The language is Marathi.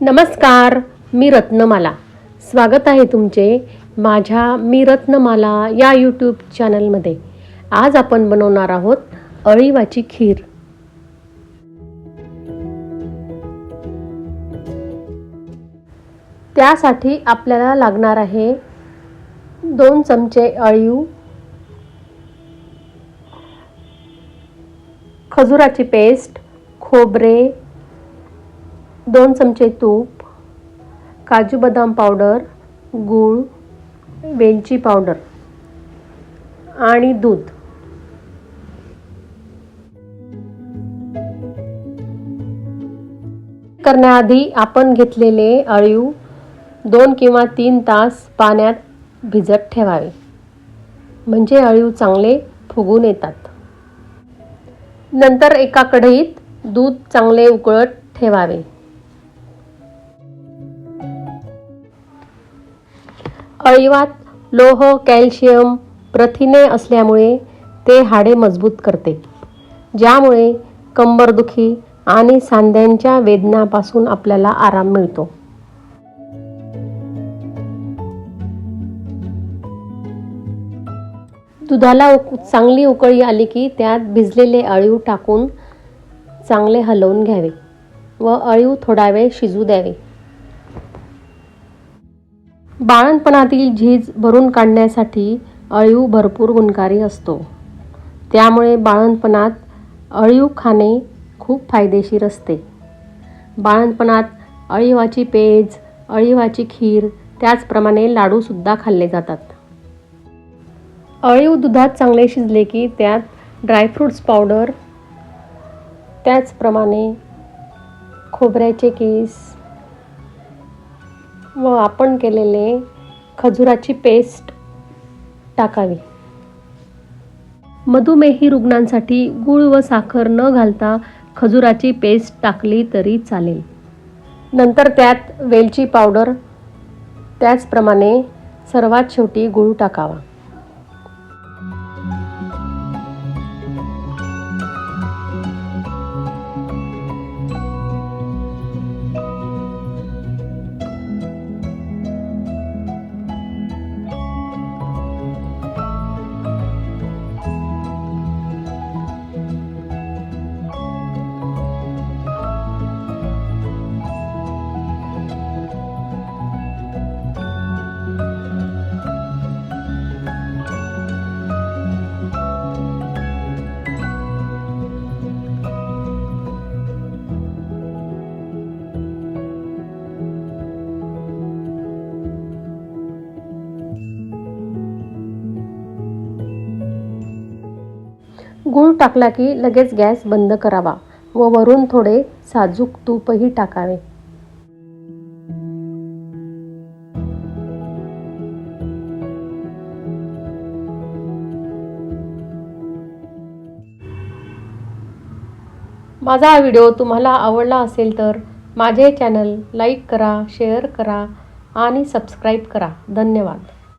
नमस्कार मी रत्नमाला. स्वागत आहे तुमचे माझ्या मी रत्नमाला या यूट्यूब चॅनलमध्ये आज आपण बनवणार आहोत अळीवाची खीर. त्यासाठी आपल्याला लागणार आहे दोन चमचे अळीव खजुराची पेस्ट खोबरे दोन चमचे तूप काजू बदाम पावडर गूळ वेलची पावडर आणि दूध. करण्याआधी आपण घेतलेले अळीव दोन किंवा तीन तास पाण्यात भिजत ठेवावे. म्हणजे अळीव चांगले फुगून येतात. नंतर एका कढईत दूध चांगले उकळत ठेवावे. अळीवात लोह कॅल्शियम प्रथिने असल्यामुळे ते हाडे मजबूत करते. ज्यामुळे कंबरदुखी आणि सांध्यांच्या वेदनापासून आपल्याला आराम मिळतो. दुधाला उक चांगली उकळी आली की त्यात भिजलेले अळीव टाकून चांगले हलवून घ्यावे व अळीव थोडा वेळ शिजू द्यावे. बाळणपणातील झीज भरून काढण्यासाठी अळीव भरपूर गुणकारी असतो. त्यामुळे बाळणपणात अळीव खाणे खूप फायदेशीर असते. बाळणपणात अळीवाची पेज अळीवाची खीर त्याचप्रमाणे लाडूसुद्धा खाल्ले जातात. अळीव दुधात चांगले शिजले की त्यात ड्रायफ्रूट्स पावडर त्याचप्रमाणे खोबऱ्याचे केस व आपण केलेले खजुराची पेस्ट टाकावी. मधुमेही रुग्णांसाठी गूळ व साखर न घालता खजुराची पेस्ट टाकली तरी चालेल. नंतर त्यात वेलची पावडर त्याचप्रमाणे सर्वात शेवटी गूळ टाकावा. गूळ टाकला की लगेच गॅस बंद करावा व वरून थोडे साजूक तूपही टाकावे. माझा हा व्हिडिओ तुम्हाला आवडला असेल तर माझे चॅनल लाईक करा शेअर करा आणि सबस्क्राईब करा. धन्यवाद.